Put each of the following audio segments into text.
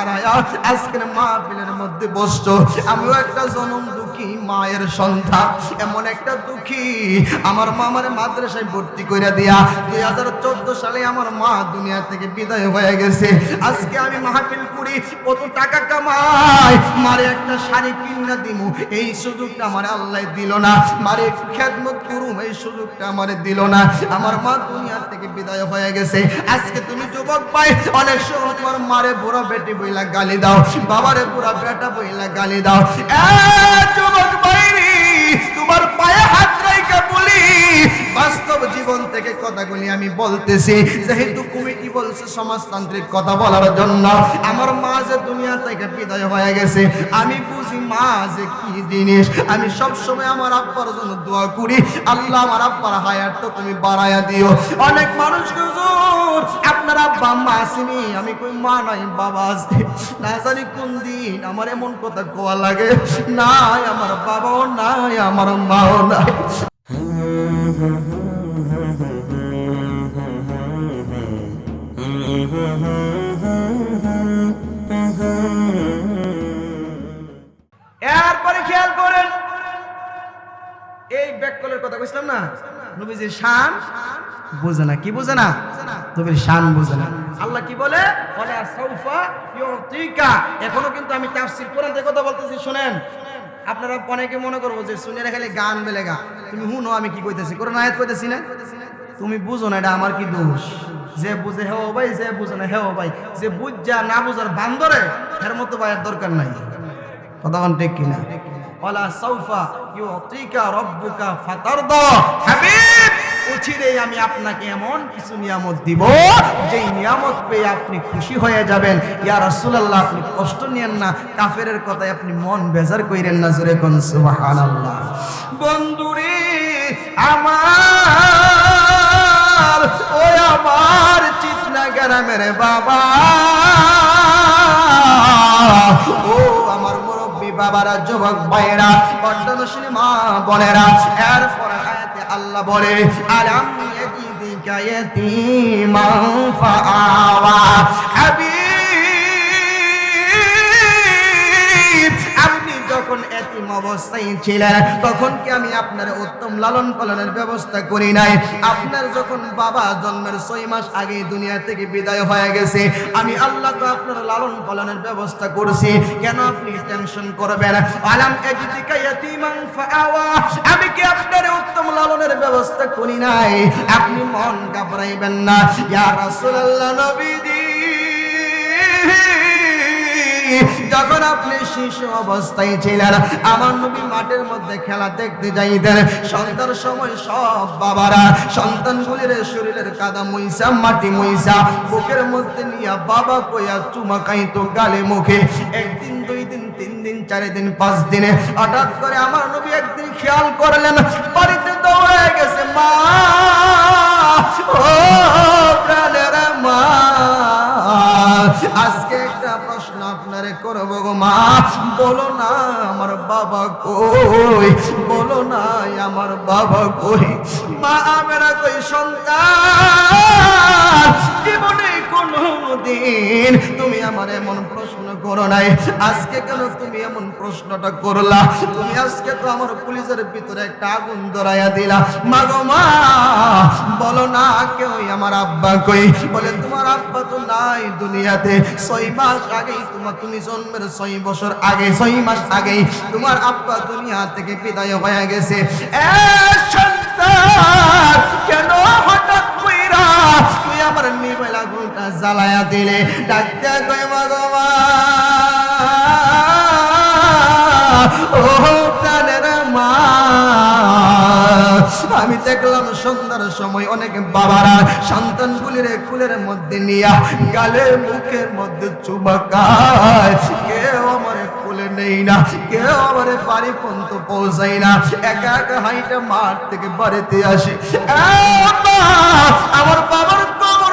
হারায়া আজকের মাহফিলের মধ্যে বসছো। আমিও একটা জনম দুঃখী মায়ের সন্তান, এমন একটা দুঃখী। আমার মা আমার মাদ্রাসায় ভর্তি করে দিয়া দুই হাজার চোদ্দ সালে আমার মা দুনিয়া থেকে বিদায় হয়ে গেছে। আজকে আমি মাহফিল করি, কত টাকা কামাই? মারে একটা শাড়ি কিনা দিমু, এই সুযোগটা আমার আল্লাহ দিল না। মারে খেদমত করুম, এই সুযোগটা আমারে দিল না। আমার মা দুনিয়া থেকে বিদায় হয়ে গেছে। আজকে তুমি যুবক ভাই, অনেক সময় তোমার মারে বুড়া বেটি বইলা গালি দাও। বাবারে, পুরা বেটা বইলা গালি দাও। এ যুবক বাইরি তোমার পায়ে হাত রাইকা বলি বাস্তব জীবন থেকে কথাগুলি আমি বলতেছি। যেহেতু কমিটি বলছে সমাজতান্ত্রিক কথা বলার জন্য, আমার মা যে দুনিয়া থেকে বিদায় হয়ে গেছে, আমি বুঝি মা যে কি জিনিস। আমি সব সময় আমার আব্বার জন্য দোয়া করি, আল্লাহ আমার আব্বার হায়াতটা তুমি বাড়ায়া দিও। অনেক মানুষ আপনার আব্বা আম্মা আসেনি। আমি কই, মা নাই, বাবা না জানি কোন দিন আমার এমন কথা কোয়া লাগে। নাই, আমার বাবাও নাই, আমার মাও নাই। এরপরে খেয়াল করেন। এই ব্যাককলের কথা কইছিলাম না? নবীজির শান বুঝে না। কি বুঝে না? নবীর শান বুঝে না। আল্লাহ কি বলে? ওয়ালা সাউফা ইউতিকা। এখনও কিন্তু আমি তাফসীর কোরআন থেকে কথা বলতেছি, শুনেন। আপনারা অনেকে মনে করব যে শুনে খালি গান বেলে গা। তুমি হুনো, আমি কি কইতেছি? কোরআন আয়াত কইতেছি না? তুমি বুঝো না, এটা আমার কি দোষ? যে বুঝে হেও ভাই, যে বুঝে না হেও ভাই। যে বুঝ যা না বুঝার বান্দরে এর মতো ভাইয়ের দরকার নাই। বল ঠিক কিনা? ওয়ালা সাউফা ইউতিকা রাব্বুকা ফাতারদা। হাবিব, উচিরে আমি আপনাকে এমন কিছু নিয়ামত দিব, যেই নিয়ামত পেয়ে আপনি খুশি হয়ে যাবেন। ইয়া রাসূলুল্লাহ, আপনি কষ্ট নিয়েন না, কাফেরের কথায় আপনি মন বেজার কইরেন না, জোরে কোন সুবহানাল্লাহ। বন্ধুরে, আমার, ও আমার চিতনা গ্রামের বাবা, ও বাবারা, যুবক ভাইয়েরা পর্যদর্শনী মা বোনেরা, এরপর আয়াতে আল্লাহ বলে, আলাম মা ইয়াতীমান ফাআওয়া। হাবিব এতিম অবস্থায় ছিলেন, তখন কি আমি আপনার উত্তম লালন পালনের ব্যবস্থা করি নাই? আপনার যখন বাবা জন্মের ছয় মাস আগে দুনিয়া থেকে বিদায় হয়ে গেছে, আমি আল্লাহ তো আপনার লালন পালনের ব্যবস্থা করছি। কেন আপনি টেনশন করবেন? আলাম আমি কি আপনার উত্তম লালনের ব্যবস্থা করি নাই? আপনি মন ঘাবড়াইবেন না। ইয়া রাসূলুল্লাহ নবীজি। যখন আপনি শিশু অবস্থায় ছিলেন, আমার নবী মাঠের মধ্যে খেলা দেখতে যাইতেন। সন্ধ্যার সময় সব বাবারা সন্তানগুলির শরীরের কাদা মইসা, মাটি মইসা, বুকের মধ্যে নিয়ে বাবা কইয়া চুমা খাইতো গালে মুখে। একদিন, দুই দিন, তিন দিন, চার দিন, পাঁচ দিনে হঠাৎ করে আমার নবী একদিন খেয়াল করলেন, বাড়িতে দৌড়ে গেছে মা। ও প্রাণের মা। আজকে করব গো মা। বলো না, আমার বাবা কই? বলো না, আমার বাবা কই? মা, আমরা কই সন্তান? জীবনে কোনো দিন তুমি আমার এমন প্রশ্ন করো নাই। আজকে কেন তুমি এমন প্রশ্নটা করলা? তুমি আজকে তো আমার পুলিশের ভিতরে একটা আগুন ধরাইয়া দিলা। মা গো মা, বলো না কেউ আমার আব্বা কই? বলে, তোমার আব্বা তো নাই দুনিয়াতে। ছয় মাস আগেই তোমার তুমি জন্মের ছয় বছর আগে, ছয় মাস আগেই তোমার আব্বা দুনিয়া থেকে বিদায় হয়ে গেছে। এ সন্তান, কেন হঠাৎ কইরা তুই আমার নিবেল আগুনটা জ্বালায়া দিলে? ডাক্তার কই মা। ও প্রাণের মা। আমি দেখলাম সন্ধ্যার সময় অনেক বাবারা সন্তানগুলির কুলের মধ্যে নিয়া গালের মুখের মধ্যে চুবাকায় কেউ আমার কুলে নেই না, কেউ আমার বাড়ি পর্যন্ত পৌঁছাই না। একা একা হাইটা মাঠ থেকে বাড়িতে আসে। আমার বাবার কবর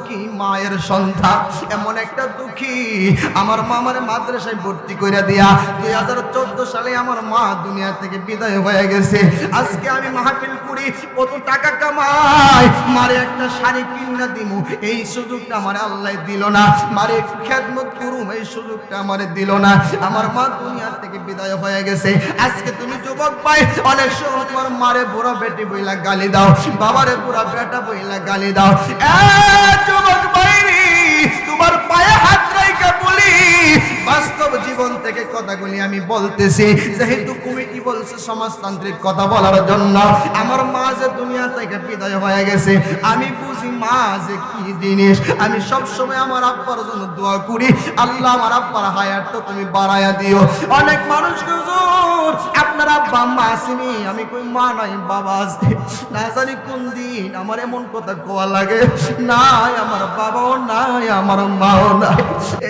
দুঃখী মায়ের সন্তান এমন একটা দুঃখী। আমার মামার মাদ্রাসায় ভর্তি করে দিয়া দুই হাজার চোদ্দ সালে আমার মা দুনিয়া থেকে বিদায় হয়ে গেছে। আজকে আমি মাহফিল করি, কত টাকা কামাই? মারে একটা শাড়ি কিনা দিমু, এই সুযোগটা আমার আল্লাহ দিল না। মারে খেদমত করুম, এই সুযোগটা আমারে দিল না। আমার মা দুনিয়া থেকে বিদায় হয়ে গেছে। আজকে তুমি যুবক ভাই, অনেক সময় তোমার মারে বুড়া বেটি বইলা গালি দাও, বাবারে বুড়া বেটা বইলা গালি দাও। বাস্তব জীবন থেকে কথাগুলি আমি বলতেছি। যেহেতু কমিটি বলছে, সমাজতান্ত্রিক কথা বলার জন্য, আমার মা যে দুনিয়া থেকে বিদায় হয়ে গেছে, আমি বুঝি মা যে কি জিনিস। আমি সব সময় আমার আব্বার জন্য দোয়া করি, আল্লাহ আমার আব্বার হায়াত তো তুমি বাড়ায়া দিও। অনেক মানুষ আপনার আব্বা আম্মা আসেনি। আমি কই, মা নাই, বাবা আছে। না জানি কোন দিন আমার এমন কথা কোয়া লাগে। নাই, আমার বাবাও নাই, আমার মাও নাই।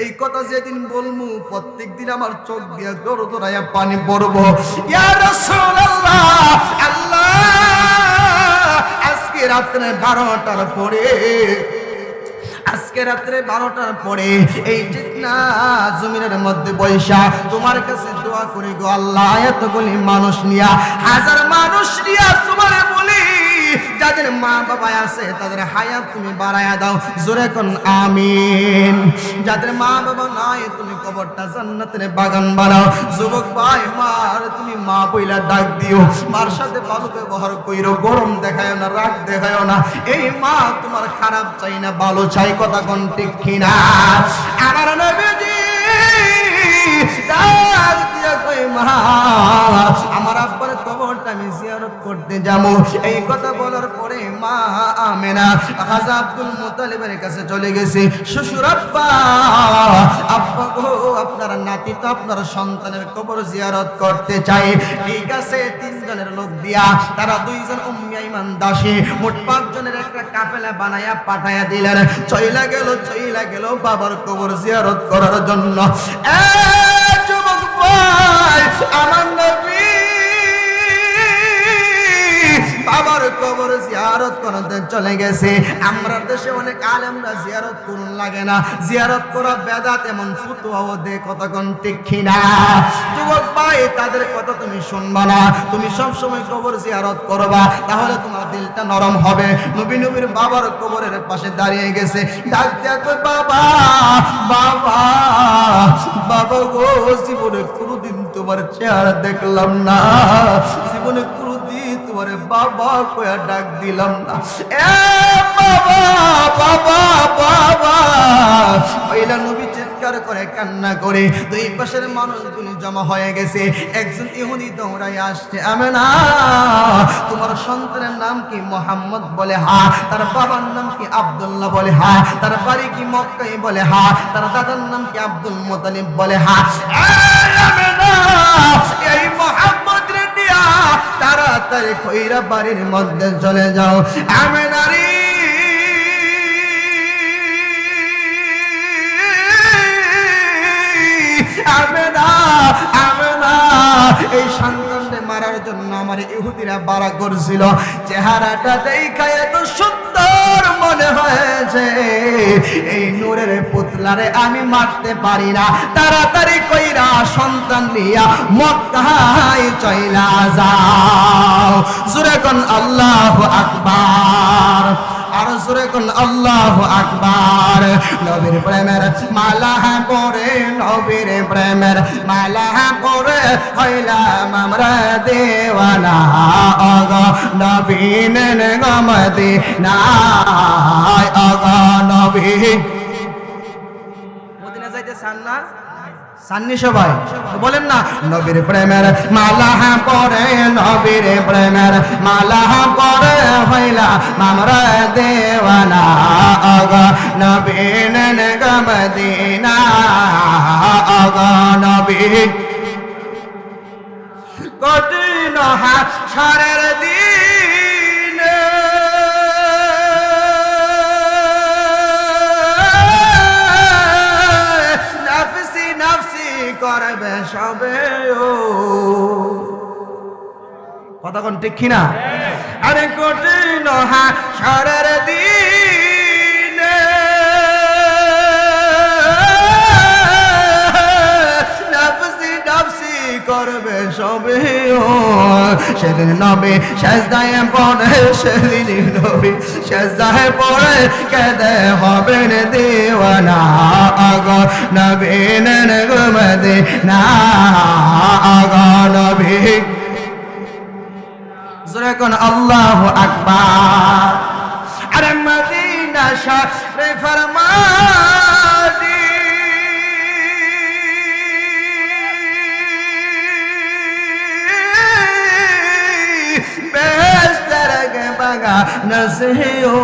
এই কথা যেদিন বলমু প্রত্যেক দিন আমার চোখ দিয়ে দৌড় দৌড়াইয়া পানি পড়ব। আজকে রাত্রে বারোটার পরে, আজকে রাত্রে বারোটার পরে এই জিতনা জমিনের মধ্যে বৈশা তোমার কাছে দোয়া করি গো আল্লাহ, এতগুলি মানুষ নিয়া, হাজার মানুষ নিয়া তোমার যাদের মা বাবা আছে, তাদের হায়াত তুমি বাড়ায়া দাও। জোরে কোন আমিন। যাদের মা বাবা নাই, তুমি কবরটা জান্নাতের বাগান বানাও। যুবক ভাই, মার, তুমি মা বইলা ডাক দিও। মার সাথে ভালো ব্যবহার কইরো, গরম দেখায় না, রাগ দেখায় না। এই মা তোমার খারাপ চাই না, ভালো চাই, কথা কোন ঠিক কিনা? আমার নবীজি ডাক দিয়া কই মা, আমার আব্বার কবরটা আমি জিয়ারত করতে যাব। এই কথা বলার পরে মা আমেনা খাজা আব্দুল মুতালিবের কাছে চলে গেছে। শ্বশুর আব্বা আব্বা গো, আপনার নাতি তো আপনার সন্তানের কবর জিয়ারত করতে চাই ঠিক আছে তিনজনের লোক দিয়া তারা দুইজন উম্মি ইমান দাসী, মোট পাঁচজনের একটা কাফেলা বানায়া পাঠায়া দিলেন। চইলা গেল চইলা গেল বাবার কবর জিয়ারত করার জন্য। এ যুবক ভাই, আমার নবী বাবার কবর জিয়ারত করতে চলে গেছে। আমরা দেশে অনেক আলেমরা জিয়ারত করুন লাগে না। জিয়ারত করা বেদাত এমন ফুতুয়াও দে কতক্ষণ ঠিক না যুবক ভাই, তাদের কথা তুমি শুনবা না। তুমি সব সময় কবর জিয়ারত করবা, তাহলে তোমার দিলটা নরম হবে। নবী নবীর বাবার কবরের পাশে দাঁড়িয়ে গেছে। ডাক কই বাবা বাবা বাবা গো, জীবনে কোনোদিন তোমার চেহারা দেখলাম না। জীবনে তোমার বাবা কয়া ডাক দিলাম না। এ বাবা বাবা বাবা। পয়লা নবী চিৎকার করে, কান্না করে। দুই পাশের মানুষগুলি জমা হয়ে গেছে। একজন ইহুদি দৌড়াই আসছে আমি না তোমার সন্তানের নাম কি মোহাম্মদ বলে? হা। তার বাবার নাম কি আব্দুল্লাহ বলে? হা। তার বাড়ি কি মক্কাই বলে? হা। তার দাদার নাম কি আব্দুল মোতালিব বলে? হা। এই মোহাম্মদ তাড়াতাড়ি কইরা বাড়ির মধ্যে চলে যাও। আমেনারি আমেনা আমেনা এই সন্তানকে মারার জন্য আমার ইহুদিরা বাড়া করছিল। চেহারাটা দেখা এত সুন্দর মনে হয়েছে। এই নূরের পুতলারে আমি মারতে পারি না। তাড়াতাড়ি কইরা সন্তান নিয়া মক্কায় চইলা যাও। জুরে কোন আল্লাহ আকবার। আর জোরে কোন আল্লাহ আকবার। নবীর প্রেমের মালা পরে, নবীর প্রেমের মালা পরে হইলাম আমরা দেওয়ানা। অগ নবীন গমদি না অগ, নবী। মদিনা যাইতে চান সান্নি সবাই। বলেন না, নবীর প্রেমের পরে, নবীর প্রেমের পরে হইলা মামরা দেওয়ানা। অগ, নবীন অগ নবী কঠিন হাসারের দিনে করবে সবে ও। কথা কোন ঠিক কিনা? আরে কঠিন হাসারের দিনে। করবে সবে সেদিন নবী শেষদায় পড়ে, সেদিন নবী শেষদায় পড়ে, কেদে হবেন দেওয়ানা আগ নবীন গুমদে না আগ নবী। কোন আল্লাহ আকবার। আরে মদিনা শহরে ফরমাদি জাগা নসেও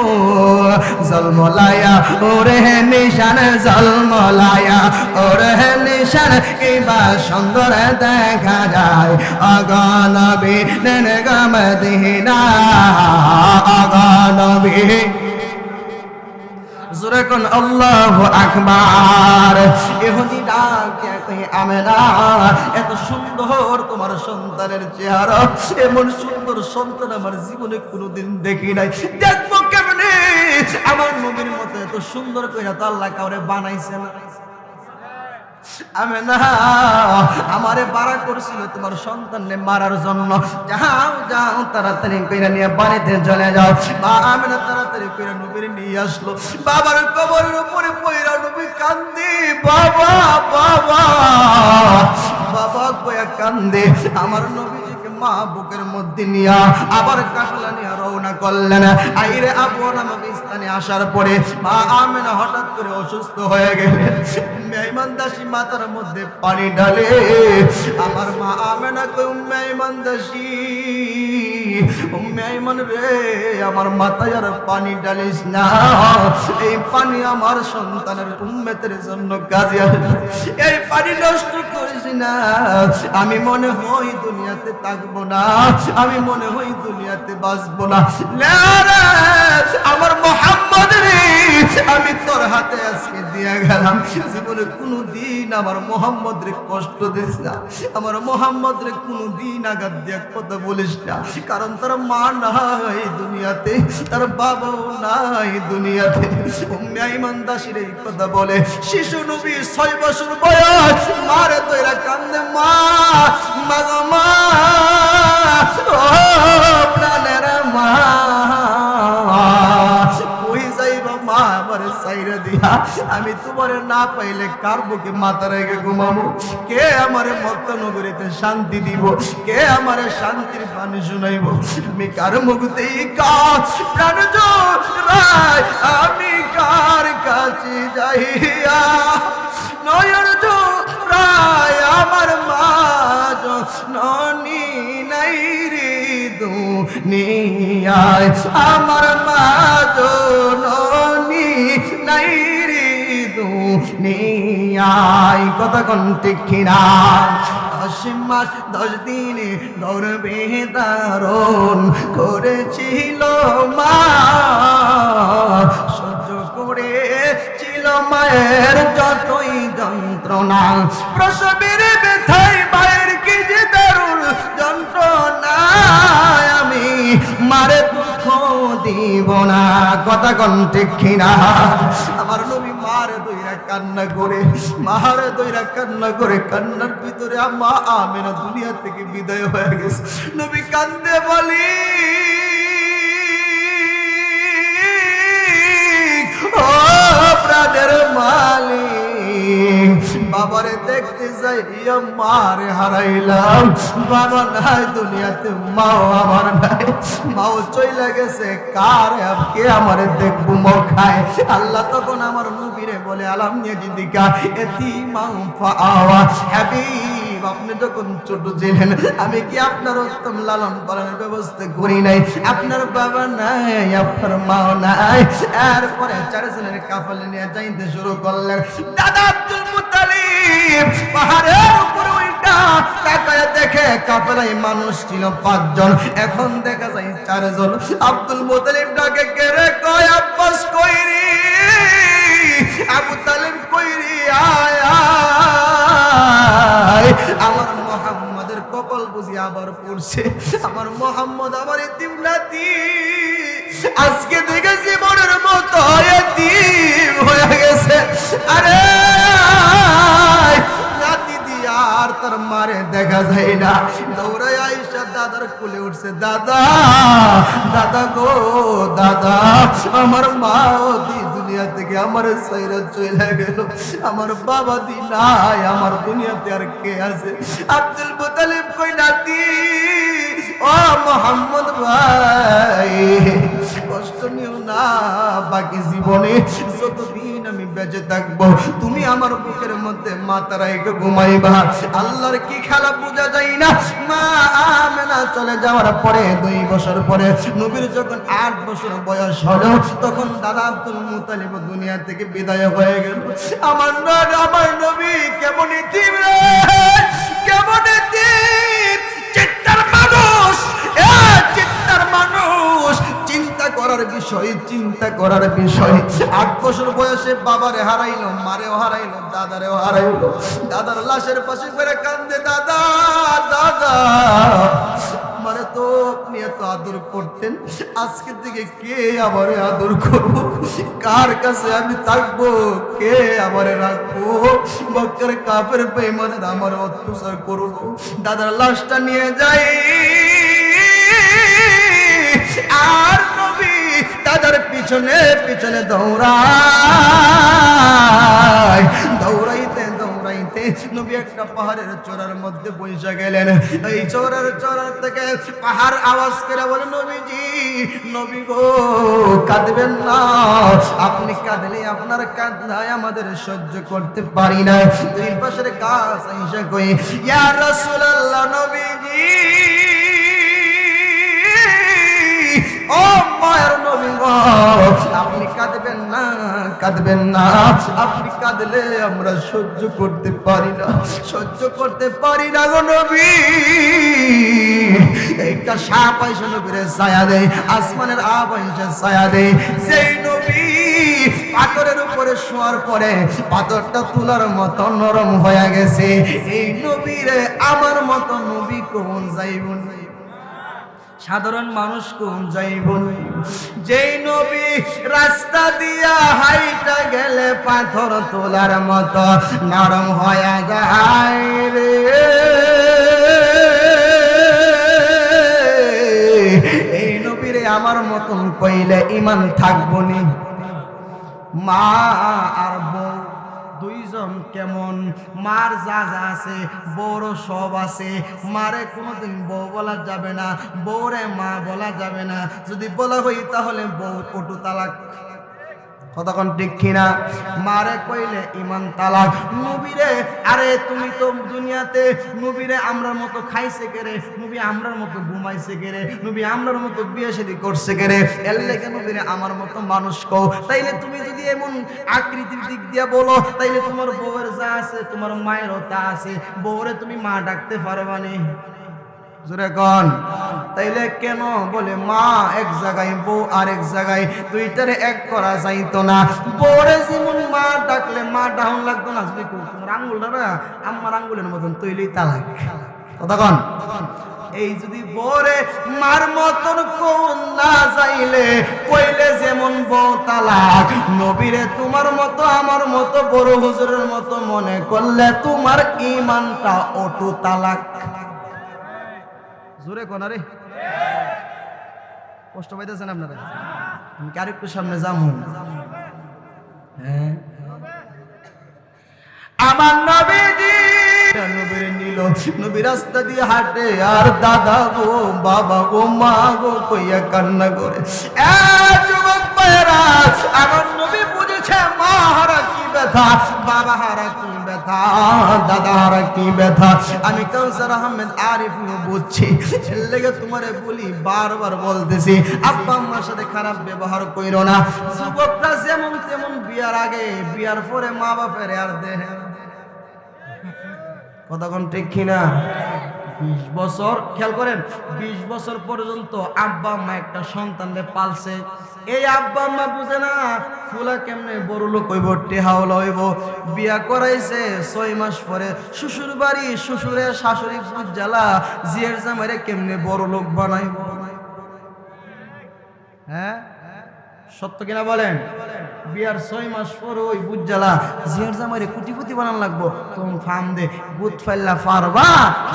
জলমলায়া, ওরে নিশান জলমলায়া, ওরে নিশান কিবা সুন্দর দেখা যায়। অগণবী নেন গম গমদিনা অগণবী জোরে কোন আল্লাহ আকবার। এহনি ডাক কই আমেনা, এত সুন্দর তোমার সন্তানের চেহারা, এমন সুন্দর সন্তান আমার জীবনে কোনোদিন দেখি নাই। দেখব কেমনে? আমার নবীর মতো এত সুন্দর কইরা তো আল্লাহ কাউরে বানাইছে না। আমি না, আমারে বাড়া করছিল তোমার সন্তানকে মারার জন্য। যাও যাও, তাড়াতাড়ি কইরা নিয়ে বাড়িতে চলে যাও। বা আমি না তাড়াতাড়ি কইরা নবীর নিয়ে আসলো। বাবার কবরের উপরে পইরা নবী কান্দি, বাবা বাবা। বাবা কয়া কান্দে, আমার নবীজিকে মা বুকের মধ্যে নিয়া আবার কাফেলা নিয়ে রওনা করলেন। আইরে আবু নামক স্থানে আসার পরে মা আমেনা হঠাৎ করে অসুস্থ হয়ে গেলেন। মেহমান দাসী মাথার মধ্যে পানি ঢালে, আমার মা আমেনা কেউ মেহমান দাসী। রে, আমার মাথায় আর পানি ডালিস না। এই পানি আমার সন্তানের উম্মেতের জন্য কাজে এই পানি নষ্ট করিস না। আমি মনে হই দুনিয়াতে থাকব না। আমি মনে হই দুনিয়াতে বাঁচবো না। আমার মোহাম্মদ রে আমি তোর হাতে আজকে দিয়ে গেলাম। জীবনে কোনো দিন আমার মোহাম্মদ রে কষ্ট দিস না। আমার মোহাম্মদ রে কোনো আঘাত দিয়ে কথা বলিস না। কারণ তার মা নাই দুনিয়াতে, তার বাবাও নাই দুনিয়াতে। উম্মে দাসির এই কথা বলে, শিশু নবী, ছয় বছর বয়স, মারে তো এরা কান্দে মা মা, ও মা। সাইরে দিয়া আমি তোমার না পাইলে কার বুকে মাথা রেখে ঘুমাবো? কে আমারে মক্কা নগরীতে শান্তি দিব? কে আমারে শান্তির পানি শুনাইব? আমি কার মুখতেই কাজ? প্রাণ জোড়াই আমি কার কাছে যাইয়া? নয়ন জোড়াই আমার মা ননি নাই রে দুনিয়ায়। আমার মা জননী নাই রে দুনিয়ায় কোন ঠিক কিনা? দশ মাস, দশ দিনে গর্বে দারণ করেছিল মা। সহ্য করে ছিল মায়ের যতই যন্ত্রণা। প্রসবের ব্যথায় মায়ের কি যে দারুণ যন্ত্রণা আমি মারে দিব না। কথা কন ঠিক আমার নবী মারে দইরা কান্না করে, মারে দইরা কান্না করে, কান্নার ভিতরে আম্মা আমেনা দুনিয়া থেকে বিদায় হয়ে গেছে। নবী কান্দে বলি, ও প্রাণের মালিক বাবারে দেখতে যাই মারে হারাইলাম। বাবা নাই দুনিয়াতে, মাও আমার নাই। মাও চইলা গেছে, কার কে আমারে দেখব মো খায় আল্লাহ তখন আমার নবীরে বলে, আলাম নিদিকা এতি মাও পাওয়া হাবিব, আপনি যখন ছোট ছিলেন, আমি কি আপনার উত্তম লালন পালনের ব্যবস্থা করি নাই? আপনার বাবা নাই, আপনার মাও নাই। এরপরে চারজনের কাফলে নিয়ে যাইতে শুরু করলেন। দাদা আব্দুল মুতালিব পাহাড়ের উপরে পাঁচজন। এখন দেখা যায় আব্দুল মুতালিব ডাকে কেড়ে কয় কইরি? আবু তালিব আমার বুঝি আবার পড়ছে আমার মোহাম্মদ, আমার এতিম নাতি, আজকে দেখে জীবনের মতো হয়ে গেছে। আরে আর তার মারে দেখা যায় না। দৌড়াই আইসা দাদার কোলে উঠছে, দাদা দাদা গো, দাদা, আমার মা দুনিয়া থেকে আমার সৈরা চলে গেল। আমার বাবা দি নাই, আমার দুনিয়াতে আর কে আছে? আব্দুল মুতালিব কই নাতি, ও মোহাম্মদ ভাই, কষ্ট নিও না, বাকি জীবনে যতদিন আমি বেঁচে থাকব। তুমি আমার বুকের মধ্যে মাতারা একটু ঘুমাইবা। আল্লাহর কি খেলা বোঝা যায় না? মা আমেনা চলে যাওয়ার পরে, দুই বছর পরে নবীর যখন আট বছর বয়স হলো, তখন দাদা আব্দুল মুতালিব দুনিয়া থেকে বিদায় হয়ে গেল। আমার আমার নবী, কেমন ইতিম রে? কেমন করার বিষয়, চিন্তা করার বিষয়। আট বছর বয়সে বাবারে হারাইলো, মারেও হারাইলো, দাদারেও হারাইলো। দাদার লাশের পাশে করে কান্দে, দাদা দাদা দাদার লাশটা নিয়ে যাই। আর দাদার পিছনে পিছনে দৌড়ায় দৌড়াইতে দৌড়াইতে নবী একটা পাহাড়ের চূড়ার মধ্যে বসে গেলেন। এই চোরার চোরার থেকে পাহাড় আওয়াজ করে বলে নবীজি, নবী গো, কাঁদবেন না। আপনি কাঁদলে আপনার কাঁদলায় আমাদের সহ্য করতে পারি না। দুই পাশের গাছ নবীজি না, কাঁদবেন না। আপনি কাঁদলে আমরা সহ্য করতে পারি না। সহ্য করতে পারি না গো নবী। একটা সাপ নবীরে ছায়া দেয়, আসমানের ছায়া দেয়। সেই নবী পাথরের উপরে শোয়ার পরে পাথরটা তুলার মতো নরম হয়ে গেছে। এই নবীরে আমার মতো নবী কোন যাইব না। সাধারণ মানুষ কোন যাইব যেই নবী রাস্তা দিয়া হাইটা গেলে পাথর তোলার মতো নরম হয়ে যায় রে। এই নবীরে আমার মতন কইলে ইমান থাকব নি। মা আর বউ দুইজন কেমন? মার যা যা আছে, বউরও সব আছে। মারে কোনোদিন বউ বলা যাবে না, বউরে মা বলা যাবে না। যদি বলা হই তাহলে বউ কটু তালাক। কতক্ষণ ঠিক কিনা? মারে কইলে ইমান তালাক। নবীরে, আরে তুমি তো দুনিয়াতে নবীরে আমরার মতো খাইছে কেরে নবী আমরার মতো ঘুমাইছে কেরে নবী আমরার মতো বিয়ে শাদী করছে কেরে এর লেগে নবীরে আমার মতো মানুষ কও। তাইলে তুমি যদি এমন আকৃতির দিক দিয়া বলো, তাইলে তোমার বউয়ের যা আছে, তোমার মায়েরও তা আছে। বউরে তুমি মা ডাকতে পারবানি তাইলে কেন বলে, মা, এক জায়গায় বউ আর এক জায়গায় দুইটারে এক করা যাইতো না। বউরে যেমন মা ডাকলে মা ডাউন লাগতো না। যদি তোমার আঙ্গুলটা না আমার আঙ্গুলের মতন তৈলেই তালাক কতক্ষণ এই যদি বরে মার মতন কোন না যাইলে, কইলে যেমন বউ তালাক, নবীরে তোমার মতো, আমার মতো, বড় হুজুরের মতো মনে করলে তোমার ইমানটা অটু তালাক। জোরে কোন রে কষ্ট পাইতেছেন আপনারা? আমি কার একটু সামনে যাম হ্যাঁ। আমার নবীজি নবীর নিল নবী রাস্তা দিয়ে হাঁটে, আর দাদা গো বাবা গো মা গো কইয়া কান্না করে। এ যুবক ভাইয়েরা আমার নবী বুঝেছে, মা হারা কি ব্যথা, বাবা হারা কি ব্যথা, দাদা হারা কি ব্যথা। আমি কাউসার আহমেদ আরিফ বুঝছি, এর তোমারে বলি, বারবার বলতেছি, আব্বা আম্মার সাথে খারাপ ব্যবহার কইরো না। যুবকরা যেমন তেমন বিয়ার আগে, বিয়ার পরে মা বাপের আর দেহে। কতক্ষণ ঠিক কিনা? বিশ বছর, খেয়াল করেন, বিশ বছর পর্যন্ত আব্বা আম্মা একটা সন্তানরে পালছে। এই আব্বা আম্মা বুঝে না, ফুলা কেমনে বড় লোক হইব টেহাওলা হইব। বিয়া করাইছে ছয় মাস পরে, শ্বশুর বাড়ি শ্বশুরের শাশুড়ি বুঝালা জিয়ের জামাইরে কেমনে বড় লোক বানাইব? হ্যাঁ? সত্য কিনা বলেন? বিয়ার ছয় মাস পর ওই বুধ জ্বালা জিয়ার জামাইরে কুটিপুতি বানান লাগবো। তখন ফার্ম দে বুধ ফাইল্লা ফারবা।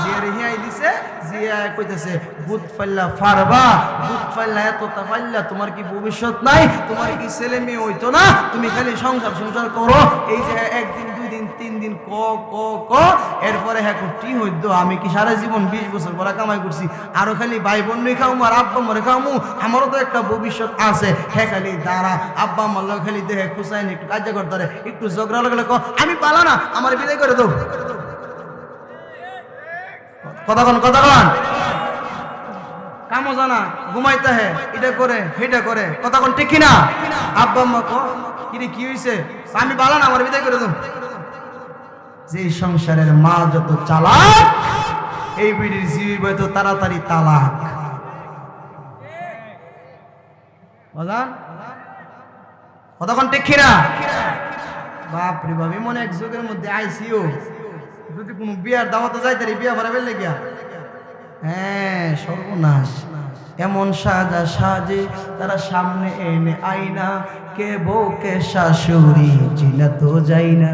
জিয়ারে হিয়াই দিছে, জিয়া কইতেছে বুধ ফাইল্লা ফারবা। বুধ ফাইল্লা এতটা ফাইল্লা, তোমার কি ভবিষ্যৎ নাই? তোমার কি ছেলে মেয়ে হইতো না? তুমি খালি সংসার সংসার করো। এই যে একদিন দুই দিন তিন দিন ক ক ক, এরপরে হ্যাঁ টি হইতো আমি কি সারা জীবন বিশ বছর পরে কামাই করছি? আরও খালি ভাই বোন খাওয়ামু আর আব্বা মরে খাওয়ামু আমারও তো একটা ভবিষ্যৎ আছে। হ্যাঁ খালি দাঁড়া। আব্বা লোক খালি দেহে খুশাইনি একটু কাজ পারে একটু ঝগড়া লাগলে আমি পালা না, আমার বিদায় করে দেবো জানা, ঘুমাইতে হে, এটা করে সেটা করে। ঠিক কিনা? আব্বা কো কিরে, কি হইছে? আমি বালা না, আমার বিদায় করে দেব যে সংসারের মা যত চালাক, এই বিড়ির জীব তো তাড়াতাড়ি তালাক। বাজান কতক্ষণ ঠিক কিনা বাপরে বাপ, এমন এক যুগের মধ্যে আইসিও যদি কোনো বিয়ার দাওয়াতে যাইতে রে বিয়া ভরা বেলে গিয়া হ্যাঁ সর্বনাশ। এমন সাজা সাজে তারা সামনে এনে আইনা কে বউ, কে শাশুড়ি, চিনা তো যাই না।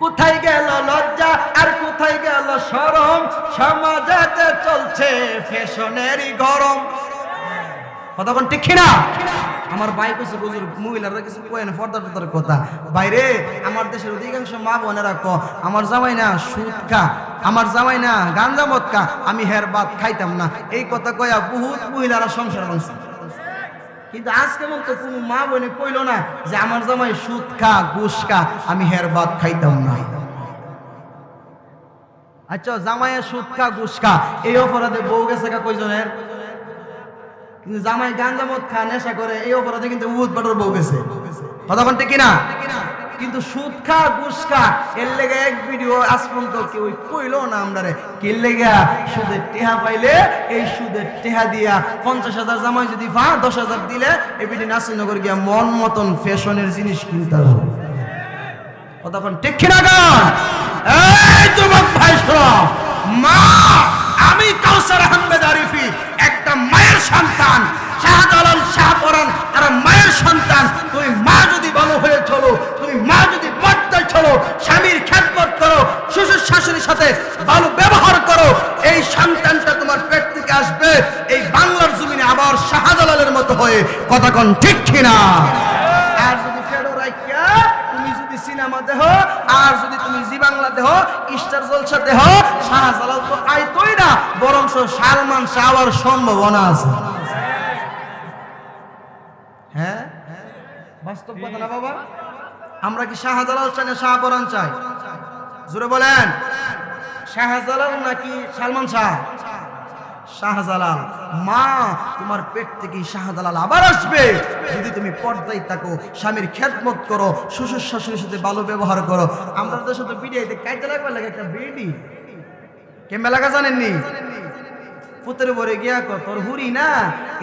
কোথায় গেল লজ্জা আর কোথায় গেল সরম সমাজেতে চলছে ফ্যাশনেরই গরম। কতক্ষণ ঠিক না আমার ভাই কিছু বুঝুর মহিলারা কিছু কয় না ফর্দার ফর্দার কথা। বাইরে, আমার দেশের অধিকাংশ মা বোনেরা ক আমার জামাই না সুদ খা আমার জামাই না গাঞ্জা মদ খা আমি হের ভাত খাইতাম না। এই কথা কয়া বহুত মহিলারা সংসার করছে কিন্তু আজকে মতো কোনো মা বোনে কইল না যে, আমার জামাই সুদ খা ঘুষ খা আমি হের ভাত খাইতাম না। আচ্ছা জামাইয়ের সুদ খা ঘুষ খা এই অপরাধে বউ গেছে কা কয়জনের? কিন্তু জামাই গাঞ্জা মদ খা নেশা করে, এই অপরাধে কিন্তু উদ বাটর বউ গেছে। কথা বলতে কিনা কিন্তু সুদ খা, ঘুষ খা, এর লেগে এক ভিডিও আজ পর্যন্ত কেউ কইলো না আমরারে। কি লেগে সুদের টেহা পাইলে, এই সুদের টেহা দিয়া পঞ্চাশ হাজার জামাই যদি ভা দশ হাজার দিলে এই ভিডিও নাসিনগর গিয়া মন মতন ফ্যাশনের জিনিস কিনতে হবে। কতক্ষণ ঠিক কিনা গান এই যুবক ভাই মা, আমি কাউসার আহমেদ আরিফি সন্তান, শাহজালাল শাহপরান আর মায়ের সন্তান। তুমি মা যদি ভালো হয়ে চলো, তুমি মা যদি পর্দায় চলো, স্বামীর খ্যাতমত করো, শ্বশুর শাশুড়ির সাথে ভালো ব্যবহার করো, এই সন্তানটা তোমার পেট থেকে আসবে, এই বাংলার জমিনে আবার শাহজালালের মতো হয়ে কথা কোন ঠিক কিনা? আর যদি ফেরো রাখিয়া তুমি যদি সিনেমা দেহ আর যদি তুমি জি বাংলা দেহ, ইস্টার জলসা দেহ শাহজালাল তো আইতই না বরং সালমান শাহওয়ার সম্ভাবনা আছে। হ্যাঁ? বাস্তব কথা না বাবা? আমরা কি শাহজালাল চাই না শাহপরান চাই? জোরে বলেন। শাহজালাল নাকি সালমান শাহ? শাহজালাল, মা, তোমার পেট থেকে শাহজালাল আবার আসবে। যদি তুমি পর্দায় থাকো, স্বামীর খেদমত করো, শ্বশুর শাশুড়ির সাথে ভালো ব্যবহার করো, আমরা তো বিডিআইতে কাইতে লাগবে লাগে একটা বিডি কেমবে লাগা জানেননি? পুতের বরে গিয়া কর তোর হুরি না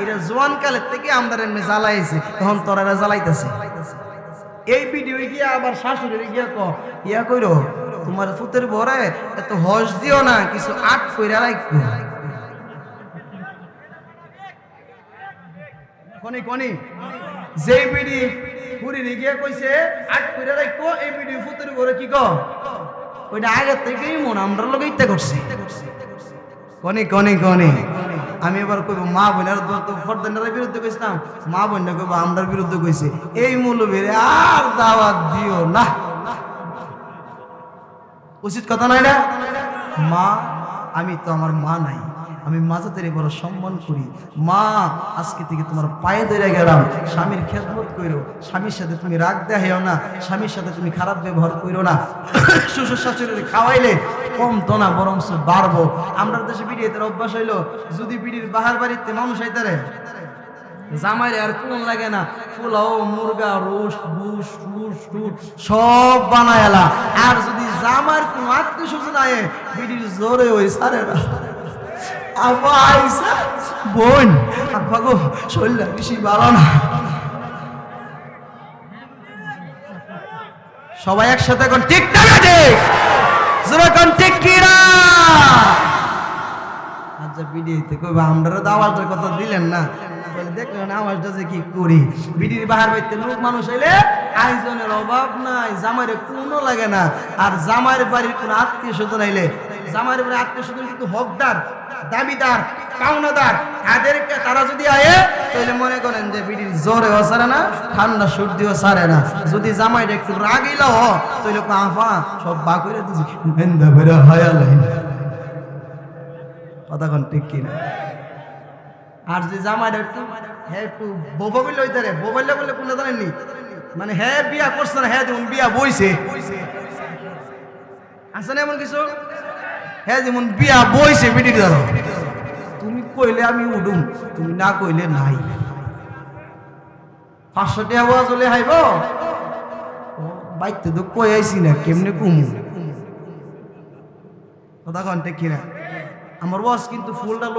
এটা জোয়ান কালের থেকে আমরা এমনি জ্বালাইছে, তখন তোরা জ্বালাইতেছে। এই ভিডিও গিয়া আবার শাশুড়ি গিয়া ক ইয়া কইরো, তোমার পুতের বরে এত হস দিও না, কিছু আট কইরা রাখব কনি কনি যে পুরি গিয়ে কইছে আট কি ক? ওইটা আগে থেকেই মন আমরা করছি কনে কনে কনে আমি এবার কইব, মা বোনের ফরদানের বিরুদ্ধে কইছিলাম মা বোন কইব আমরার বিরুদ্ধে কইছে এই মূল্যবের আর দাওয়াত দিও না। উচিত কথা নয় না? মা, আমি তো আমার মা নাই। আমি মাজাতের বড় সম্মান করি। মা, আজকে থেকে তোমার পায়ে ধরে গেলাম। স্বামীর খেদমত করো স্বামীর সাথে তুমি রাগ দেখাইও না। স্বামীর সাথে তুমি খারাপ ব্যবহার করো না। শ্বশুর শাশুড়ি খাওয়াইলে কম তো না বরং বাড়বো। আমরা দেশে বিড়িয়ে অভ্যাস হইল। যদি বিড়ির বাহার বাড়িতে মানুষ আইতারে জামাইরে আর কোন লাগে না। পোলাও, মুরগা, রোস্ট বুস টুস টুস সব বানায়ালা আর যদি জামার কোন আত্মীয় স্বজন আয়ে, বিড়ির জোরে ওই সারে না। আপা আইসা। বোন। আপা গো শরীরটা বেশি ভালো না। সবাই একসাথে এখন ঠিক না ঠিক? যেরকম ঠিক কিনা আচ্ছা বিডিতে কইবা আমরা তো আওয়াজটার কথা দিলেন না। দেখলেন আওয়াজটা যে কি করি। বিডির বাহার বাইতে লোক মানুষ এলে আয়োজনের অভাব নাই জামাইরে কোনো লাগে না। আর জামাইয়ের বাড়ির কোনো আত্মীয় স্বজন আইলে জামাইয়ের বাড়ির আত্মীয় স্বজন কিন্তু হকদার। দাবিদার পাওনাদার তাদেরকে তারা যদি আয়ে, তাহলে মনে করেন যে বিড়ির জ্বরে সারে না, ঠান্ডা সর্দিও সারে না। যদি জামাইটা একটু রাগিলা হ, তাহলে কাফা সব বা করে দিছি। মেন্দা বেরা হায়ালাইন কতক্ষণ ঠিক কিনা? আর যে জামাইটা একটু হ্যাঁ একটু বোবা বললে ওই তারে বোবাইলে বললে কোনো জানেননি মানে হ্যাঁ বিয়া করছে না হ্যাঁ যেমন বিয়া বইছে। আছে না এমন কিছু? হ্যাঁ যেমন বিয়া বইছে বিটির ধরো তুমি কইলে আমি উডুম, তুমি না কইলে নাই। পাঁচশো টাকা বাবা চলে হাইব বাইতে তো কই আইছি না, কেমনে কুমু? কথা ঠিক কিনা আমার বয়স কিন্তু ফুলটা